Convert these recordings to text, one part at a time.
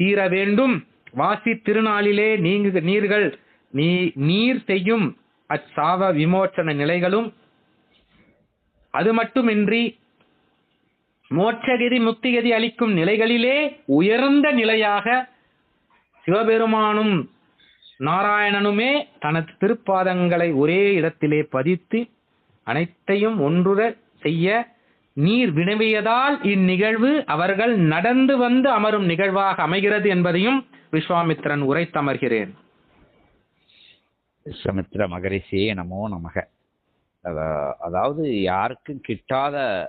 தீர வேண்டும். வாசி திருநாளிலே நீங்கு நீர்கள் நீ நீர் செய்யும் அச்சாவ விமோச்சன நிலைகளும். அது மட்டுமின்றி மோட்சகதி முக்திகதி அளிக்கும் நிலைகளிலே உயர்ந்த நிலையாக சிவபெருமானும் நாராயணனுமே தனது திருப்பாதங்களை ஒரே இடத்திலே பதித்து அனைத்தையும் ஒன்றுற செய்ய நீர் வினவியதால் இந்நிகழ்வு அவர்கள் நடந்து வந்து அமரும் நிகழ்வாக அமைகிறது என்பதையும் விஸ்வாமித்திரன் உரைத்தமர்கிறேன். விஸ்வாமித்ர மகரிஷியே நமோ நமக. அதா- அதாவது யாருக்கும் கிட்டாத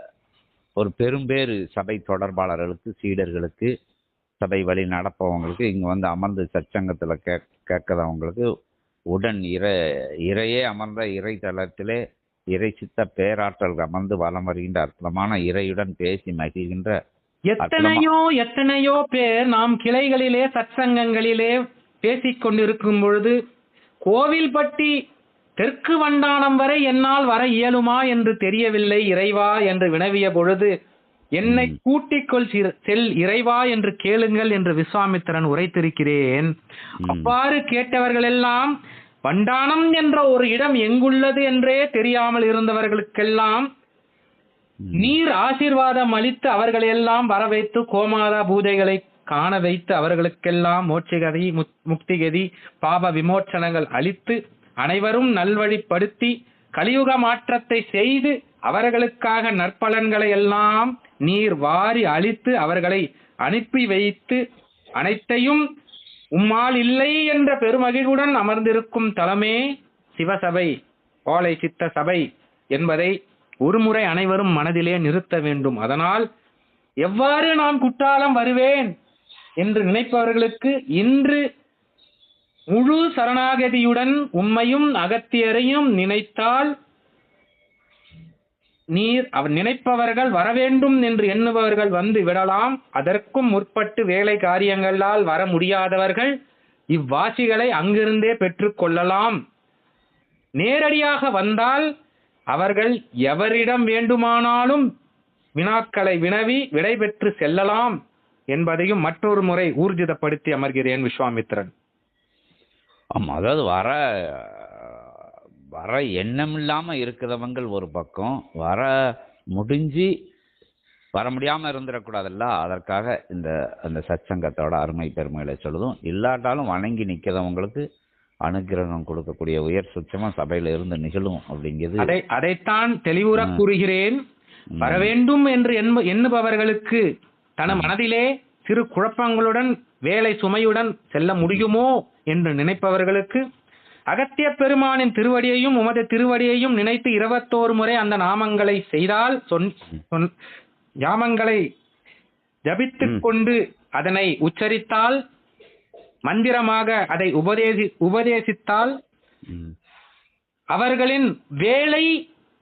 ஒரு பெரும்பேறு சபை தொடர்பாளர்களுக்கு சீடர்களுக்கு சபை வழி நடப்பவங்களுக்கு இங்கே வந்து அமர்ந்து சச்சங்கத்தில் கே கேட்குறவங்களுக்கு உடன் இற இறையே அமர்ந்த இறை தளத்திலே இறை சித்த பேராற்றல் அமர்ந்து வலம் வருகின்ற அற்புதமான இறையுடன் பேசி மகிழ்கின்ற எத்தனையோ எத்தனையோ பேர் நாம் கிளைகளிலே சத்சங்கங்களிலே பேசிக் கொண்டிருக்கும் பொழுது கோவில்பட்டி தெற்கு வண்டானம் வரை என்னால் வர இயலுமா என்று தெரியவில்லை இறைவா என்று வினவிய பொழுது என்னை. கூட்டிக்கொள் செல் இறைவா என்று கேளுங்கள் என்று விஸ்வாமித்திரன் உரைத்திருக்கிறேன். அவ்வாறு கேட்டவர்கள் எல்லாம் வண்டானம் என்ற ஒரு இடம் எங்குள்ளது என்றே தெரியாமல் இருந்தவர்களுக்கெல்லாம். நீர் ஆசீர்வாதம் அளித்து அவர்களை எல்லாம் வர வைத்து கோமாதா பூஜைகளை காண வைத்து அவர்களுக்கெல்லாம் மோட்சகதி முக்- முக்திகதி பாப விமோச்சனங்கள் அளித்து அனைவரும் நல்வழிப்படுத்தி கலியுக மாற்றத்தை செய்து அவர்களுக்காக நற்பலன்களை எல்லாம் நீர் வாரி அளித்து அவர்களை அனுப்பி வைத்து அனைத்தையும் உம்மால் இல்லை என்ற பெருமகிழ்வுடன் அமர்ந்திருக்கும் தலமே சிவசபை ஓலை சித்த சபை என்பதை ஒருமுறை அனைவரும் மனதிலே நிறுத்த வேண்டும். அதனால் எவ்வாறு நான் குற்றாலம் வருவேன் என்று நினைப்பவர்களுக்கு இன்று முழு சரணாகதியுடன் உம்மையும் அகத்தியரையும் நினைத்தால் நீர் அவர் நினைப்பவர்கள் வரவேண்டும் என்று எண்ணுபவர்கள் வந்து விடலாம். அதற்கும் முற்பட்டு வேலை காரியங்களால் வர முடியாதவர்கள் இவ்வாசிகளை அங்கிருந்தே பெற்றுக்கொள்ளலாம் நேரடியாக வந்தால் அவர்கள் எவரிடம் வேண்டுமானாலும் வினாக்களை வினவி விடைபெற்று செல்லலாம் என்பதையும் மற்றொரு முறை ஊர்ஜிதப்படுத்தி அமர்கிறேன் விஸ்வாமித்திரன். ஆமா அதாவது வர வர எண்ணம் இல்லாம இருக்கிறவங்கள் ஒரு பக்கம் வர முடிஞ்சு வர முடியாம இருந்துடக்கூடாதுல்ல? அதற்காக இந்த அந்த சத்சங்கத்தோட அருமை பெருமைகளை சொல்லுதும். இல்லாட்டாலும் வணங்கி நிக்கிறவங்களுக்கு அனுக்கிரகம் கொடுக்கக்கூடிய உயர் சுத்தமா சபையில இருந்து நிகழும் அப்படிங்கிறது. அதை அதைத்தான் தெளிவுற. கூறுகிறேன். வர வேண்டும் என்று எண்ணு- எண்ணுபவர்களுக்கு தன மனதிலே சிறு குழப்பங்களுடன் வேலை சுமையுடன் செல்ல முடியுமோ என்று நினைப்பவர்களுக்கு அகத்திய பெருமானின் திருவடியையும் உமது திருவடியையும் நினைத்து இருபத்தோரு முறை அந்த நாமங்களை செய்தால் சொன் யாமங்களை ஜபித்துக் ம். கொண்டு அதனை உச்சரித்தால் மந்திரமாக அதை உபதேசி உபதேசித்தால். அவர்களின் வேலை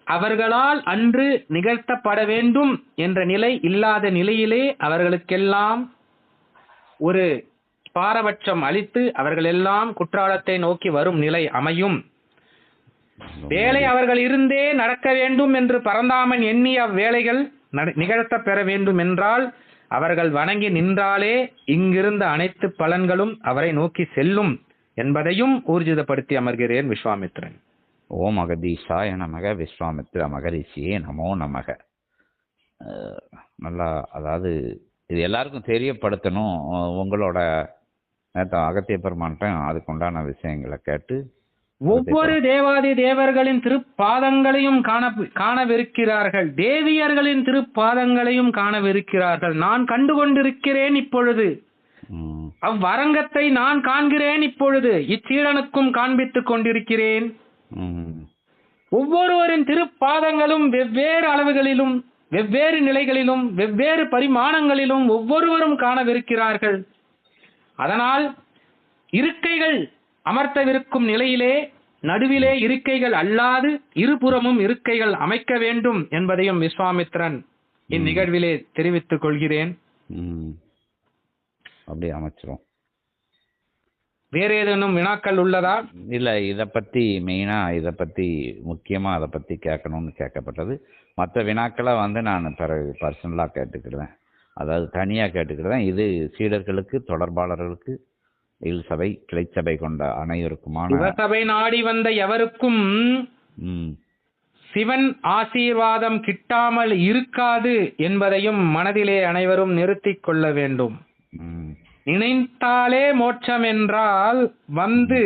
அவர்களால் அன்று நிகழ்த்தப்பட வேண்டும் என்ற நிலை இல்லாத நிலையிலே அவர்களுக்கெல்லாம் ஒரு பாரபட்சம் அளித்து அவர்கள் எல்லாம் குற்றாலத்தை நோக்கி வரும் நிலை அமையும். வேலை அவர்கள் இருந்தே நடக்க வேண்டும் என்று பரந்தாமன் எண்ணிய வேலைகள் நிகழ்த்த நிகழ்த்தப் பெற வேண்டும் என்றால் அவர்கள் வணங்கி நின்றாலே இங்கிருந்த அனைத்து பலன்களும் அவரை நோக்கி செல்லும் என்பதையும் ஊர்ஜிதப்படுத்தி அமர்கிறேன் விஸ்வாமித்திரன் ஓம் அகதீஷாய நமக விஸ்வாமித்ர மகரிஷியே நமோ நமக. நல்லா அதாவது இது எல்லாருக்கும் தெரியப்படுத்தணும் உங்களோட அகத்திய பெருமான்ட்ட அதுக்கு உண்டான விஷயங்களை கேட்டு ஒவ்வொரு தேவாதி தேவர்களின் திருப்பாதங்களையும் காண காணவிருக்கிறார்கள். தேவியர்களின் திருப்பாதங்களையும் காணவிருக்கிறார்கள். நான் கண்டு கொண்டிருக்கிறேன் இப்பொழுது அவ்வரங்கத்தை நான் காண்கிறேன் இப்பொழுது. இச்சீடனுக்கும் காண்பித்துக் கொண்டிருக்கிறேன். ஒவ்வொருவரின் திருப்பாதங்களும் வெவ்வேறு அளவுகளிலும் வெவ்வேறு நிலைகளிலும் வெவ்வேறு பரிமாணங்களிலும் ஒவ்வொருவரும் காணவிருக்கிறார்கள். அதனால் இருக்கைகள் அமர்த்தவிருக்கும் நிலையிலே நடுவிலே இருக்கைகள் அல்லாது இருபுறமும் இருக்கைகள் அமைக்க வேண்டும் என்பதையும் விஸ்வாமித்திரன் இந்நிகழ்விலே தெரிவித்துக் கொள்கிறேன். அப்படியே அமைச்சிரும். வேற ஏதேனும் வினாக்கள் உள்ளதா? இல்லை இதை பற்றி மெயினாக இதை பற்றி முக்கியமாக அதை பற்றி கேட்கணும்னு கேட்கப்பட்டது. மற்ற வினாக்களை வந்து நான் பிறகு பர்சனலாக கேட்டுக்கிடுவேன் அதாவது தனியாக கேட்டுக்கிறதா? இது சீடர்களுக்கு தொடர்பாளர்களுக்கு இல் சபை கிளைச்சபை கொண்ட அனைவருக்குமான சிவசபை நாடி வந்த எவருக்கும் சிவன் ஆசீர்வாதம் கிட்டாமல் இருக்காது என்பதையும் மனதிலே அனைவரும் நிறுத்திக் கொள்ள வேண்டும். நினைத்தாலே மோட்சம் என்றால் வந்து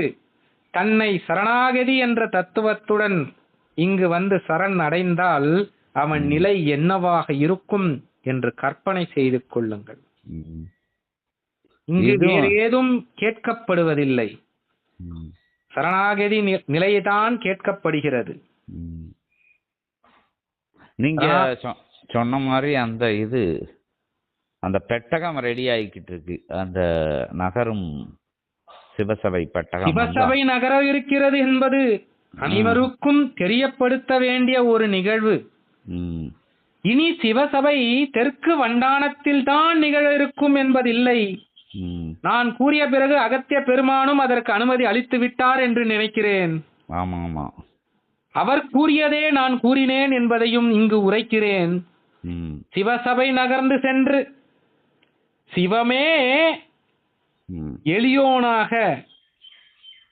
தன்னை சரணாகதி என்ற தத்துவத்துடன் இங்கு வந்து சரண் அடைந்தால் அவன் நிலை என்னவாக இருக்கும்? என்று கற்பனை செய்து கொள்ளுங்கள். இங்கு வேறு ஏதும் கேட்கப்படுவதில்லை. சரணாகதி நிலைதான் கேட்கப்படுகிறது. நீங்க சொன்ன மாதிரி அந்த இது அந்த பெட்டகம் ரெடி ஆகிக்கிட்டு இருக்கு அந்த நகரும் சிவசபை பெட்டகம் சிவசபை நகர இருக்கிறது என்பது அனைவருக்கும் தெரியப்படுத்த வேண்டிய ஒரு நிகழ்வு. இனி சிவசபை தெற்கு வண்டானத்தில் தான் நிகழ இருக்கும் என்பதில்லை நான் கூறிய பிறகு அகத்திய பெருமானும் அதற்கு அனுமதி அளித்து விட்டார் என்று நினைக்கிறேன். ஆமா ஆமா அவர் கூறியதே நான் கூறினேன் என்பதையும் இங்கு உரைக்கிறேன். சிவசபை நகர்ந்து சென்று சிவமே எளியோனாக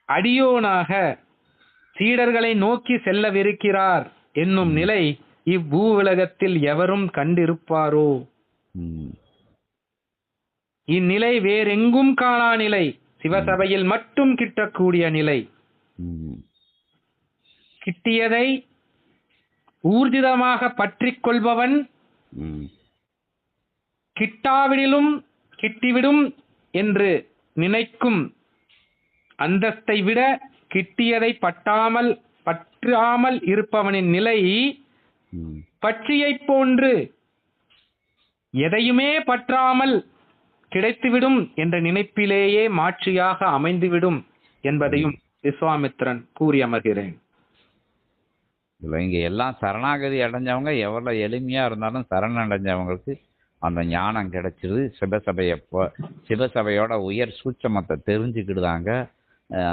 அடியோனாக சீடர்களை நோக்கி செல்லவிருக்கிறார் என்னும் நிலை இவ்வூவுலகத்தில் எவரும் கண்டிருப்பாரோ? இந்நிலை வேறெங்கும் காணா நிலை சிவசபையில் மட்டும் கிட்டக்கூடிய நிலை. கிட்டியதை ஊர்ஜிதமாக பற்றிக் கொள்பவன் கிட்டாவிடிலும் கிட்டிவிடும் என்று நினைக்கும் அந்தஸ்தை விட கிட்டியதை பட்டாமல் பற்றாமல் இருப்பவனின் நிலை பற்றியைப் போன்று எதையுமே பற்றாமல் கிடைத்துவிடும் என்ற நினைப்பிலேயே மாற்றியாக அமைந்துவிடும் என்பதையும் விஸ்வாமித்திரன் கூறி அமர்கிறேன் இல்லை இங்கே எல்லாம் சரணாகதி அடைஞ்சவங்க எவ்வளோ எளிமையாக இருந்தாலும் சரண் அடைஞ்சவங்களுக்கு அந்த ஞானம் கிடைச்சிருது. சிவசபையை சிவசபையோட உயர் சூட்சமத்தை தெரிஞ்சுக்கிடுதாங்க.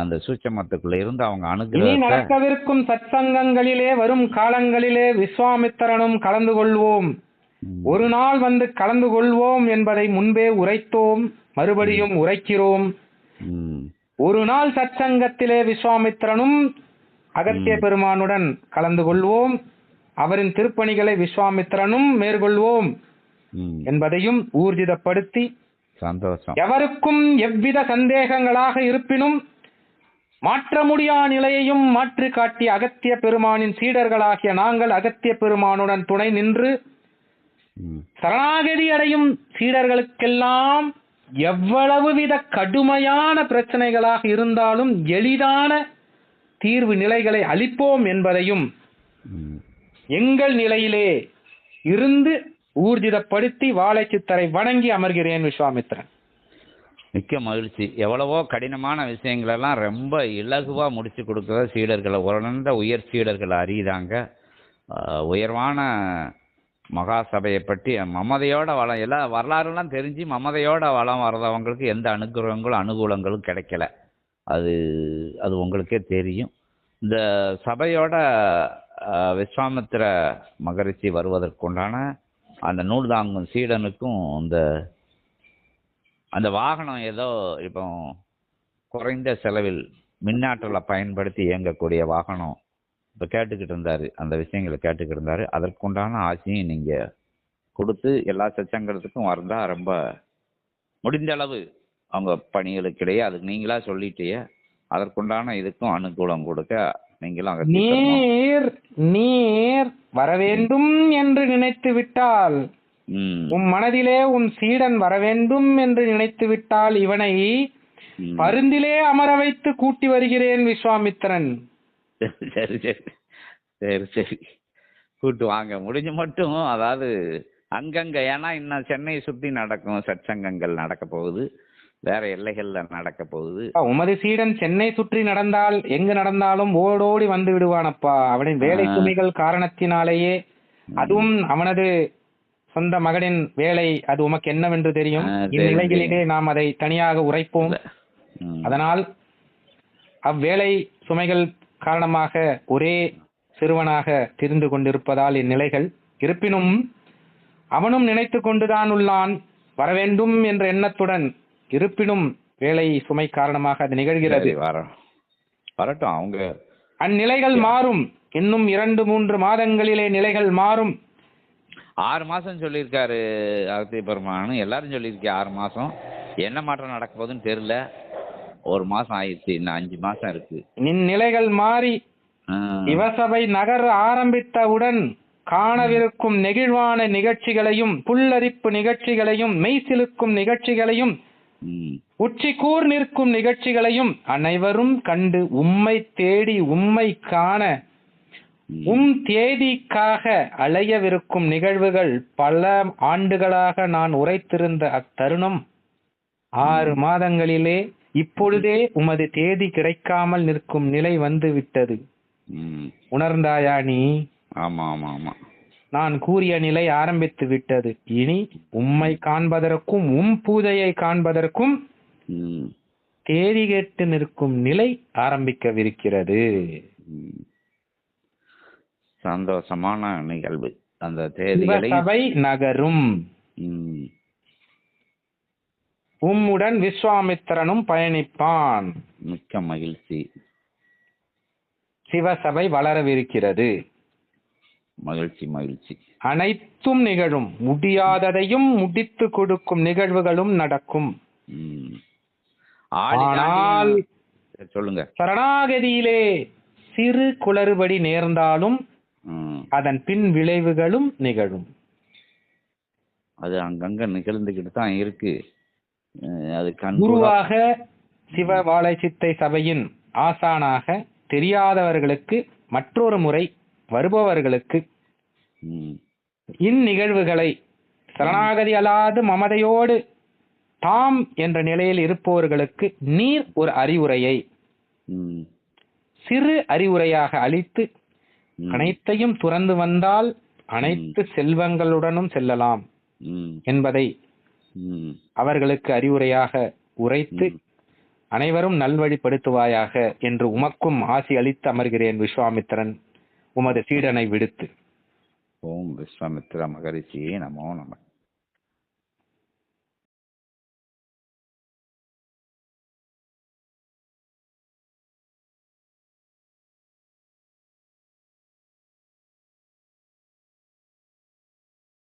அந்த சூட்சமத்துக்குள்ள இருந்து அவங்க அனுகிரகத்தை நடக்கவிருக்கும் சத்சங்கங்களிலே வரும் காலங்களிலே விஸ்வாமித்திரனும் கலந்து கொள்வோம். ஒரு நாள் வந்து கலந்து கொள்வோம் என்பதை முன்பே உரைத்தோம் மறுபடியும் உரைக்கிறோம். ஒரு நாள் சத்சங்கத்திலே விஸ்வாமித்திரனும் அகத்திய பெருமானுடன் கலந்து கொள்வோம். அவரின் திருப்பணிகளை விஸ்வாமித்திரனும் மேற்கொள்வோம் என்பதையும் ஊர்ஜிதப்படுத்தி சந்தோஷம். எவருக்கும் எவ்வித சந்தேகங்களாக இருப்பினும் மாற்ற முடியா நிலையையும் மாற்றி காட்டிய அகத்திய பெருமானின் சீடர்களாகிய நாங்கள் அகத்திய பெருமானுடன் துணை நின்று சரணாகதி அடையும் சீடர்களுக்கெல்லாம் எவ்வளவு வித கடுமையான பிரச்சனைகளாக இருந்தாலும் எளிதான தீர்வு நிலைகளை அளிப்போம் என்பதையும். எங்கள் நிலையிலே இருந்து ஊர்ஜிதப்படுத்தி வாழைச்சித்தரை வணங்கி அமர்கிறேன் விஸ்வாமித்திரன் மிக்க மகிழ்ச்சி. எவ்வளவோ கடினமான விஷயங்களெல்லாம் ரொம்ப இலகுவாக முடித்து கொடுக்குற சீடர்களை உணர்ந்த உயர் சீடர்கள் அறியுதாங்க உயர்வான மகா சபையை பற்றி மமதையோட வளம் எல்லா வரலாறுலாம் தெரிஞ்சு மமதையோட வளம் வர்றவங்களுக்கு எந்த அனுகிரகங்களும் அனுகூலங்களும் கிடைக்கல. அது அது உங்களுக்கே தெரியும். இந்த சபையோட விஸ்வாமித்திர மகரிஷி வருவதற்குண்டான அந்த நூல் தாங்கும் சீடனுக்கும் இந்த அந்த வாகனம் ஏதோ இப்போ குறைந்த செலவில் மின்னாற்றலை பயன்படுத்தி இயங்கக்கூடிய வாகனம். இப்போ கேட்டுக்கிட்டு இருந்தார். அந்த விஷயங்களை கேட்டுக்கிட்டு இருந்தார். அதற்குண்டான ஆசையும் நீங்கள் கொடுத்து எல்லா சச்சங்கரத்துக்கும் வந்தால் ரொம்ப முடிந்த அளவு அவங்க பணிகளுக்கிடையே அதுக்கு நீங்களா சொல்லிட்டே அதற்குண்டான இதுக்கும் அனுகூலம் கொடுக்க நீங்களும் நீர் நீர் வர வரவேண்டும் என்று நினைத்து விட்டால் உன் மனதிலே உன் சீடன் வரவேண்டும் என்று நினைத்து விட்டால் இவனை. பருந்திலே அமர வைத்து கூட்டி வருகிறேன் விஸ்வாமித்திரன். சரி சரி. சரி சரி. கூட்டு வாங்க. முடிஞ்ச மட்டும் அதாவது அங்கங்க ஏன்னா இன்னும் சென்னையை சுற்றி நடக்கும் சற்சங்கங்கள் நடக்க போகுது. வேற எல்லைகள்ல நடக்க போகுது. உமது சீடன் சென்னை சுற்றி நடந்தால் எங்கு நடந்தாலும் ஓடோடி வந்து விடுவானப்பா. அவனின் வேலை. சுமைகள் காரணத்தினாலேயே. அதுவும் அவனது சொந்த மகனின் வேலை அது உமக்கு என்னவென்று தெரியும்? இந்நிலைகளிலே நாம் அதை தனியாக உரைப்போம். அதனால் அவ்வேலை சுமைகள் காரணமாக ஒரே சிறுவனாக திரிந்து கொண்டிருப்பதால் இந்நிலைகள். இருப்பினும் அவனும் நினைத்து கொண்டுதான் உள்ளான். வரவேண்டும் என்ற எண்ணத்துடன். இருப்பினும் வேலை சுமை காரணமாக அது நிகழ்கிறது. வரட்டும் அவங்க அந்நிலைகள் மாறும். இன்னும் இரண்டு மூன்று மாதங்களிலே நிலைகள் மாறும். ஆறு மாசம் சொல்லியிருக்காரு அகத்திய பெருமான் எல்லாரும் சொல்லியிருக்கேன் ஆறு மாசம் என்ன மாற்றம் நடக்க போகுதுன்னு தெரியல ஒரு மாசம் ஆயிடுச்சு இன்னும் அஞ்சு மாசம் இருக்கு இந்நிலைகள் மாறி ஆ. சிவசபை நகர் ஆரம்பித்தவுடன் காணவிருக்கும் நெகிழ்வான நிகழ்ச்சிகளையும் புல்லரிப்பு நிகழ்ச்சிகளையும் மெய்சிலுக்கும் நிகழ்ச்சிகளையும். உச்சி கூர் நிற்கும் நிகழ்ச்சிகளையும் அனைவரும் கண்டு உம்மை தேடி உம்மை காண. உம் தேதிக்காக அலையவிருக்கும் நிகழ்வுகள் பல ஆண்டுகளாக நான் உரைத்திருந்த அத்தருணம். ஆறு மாதங்களிலே இப்பொழுதே உமது தேதி கிடைக்காமல் நிற்கும் நிலை வந்து விட்டது. உணர்ந்தாயா நீ? ஆமா ஆமா ஆமா நான் கூறிய நிலை ஆரம்பித்து விட்டது. இனி உம்மை காண்பதற்கும் உம் பூஜையை காண்பதற்கும். தேதி கேட்டு நிற்கும் நிலை ஆரம்பிக்கவிருக்கிறது. சந்தோஷமான நிகழ்வு. அந்த தேதிகளை நகரும். உம்முடன் விஸ்வாமித்திரனும் பயணிப்பான். மிக்க மகிழ்ச்சி. சிவசபை வளரவிருக்கிறது. மகிழ்ச்சி மகிழ்ச்சி. அனைத்தும் நிகழும். முடியாததையும் முடித்து கொடுக்கும் நிகழ்வுகளும் நடக்கும். ஆனால் சொல்லுங்க. சரணாகதியிலே சிறு குளறுபடி நேர்ந்தாலும். அதன் பின் விளைவுகளும் நிகழும் அது அங்கங்க நிகழ்ந்துகிட்டு தான் இருக்கு அது குருவாக சிவ வாழை சித்தை சபையின் ஆசானாக தெரியாதவர்களுக்கு மற்றொரு முறை வருபவர்களுக்கு. இந்நிகழ்வுகளை சரணாகதி அல்லாது மமதையோடு தாம் என்ற நிலையில் இருப்பவர்களுக்கு நீர் ஒரு அறிவுரையை. சிறு அறிவுரையாக அளித்து. அனைத்தையும் துறந்து வந்தால் அனைத்து செல்வங்களுடனும் செல்லலாம். என்பதை. அவர்களுக்கு அறிவுரையாக உரைத்து. அனைவரும் நல்வழிப்படுத்துவாயாக என்று உமக்கும் ஆசி அளித்து அமர்கிறேன் விஸ்வாமித்திரன் உமது சீடனை விடுத்து ஓம் விஸ்வாமித்ரா மகரிஷியே நமோ நம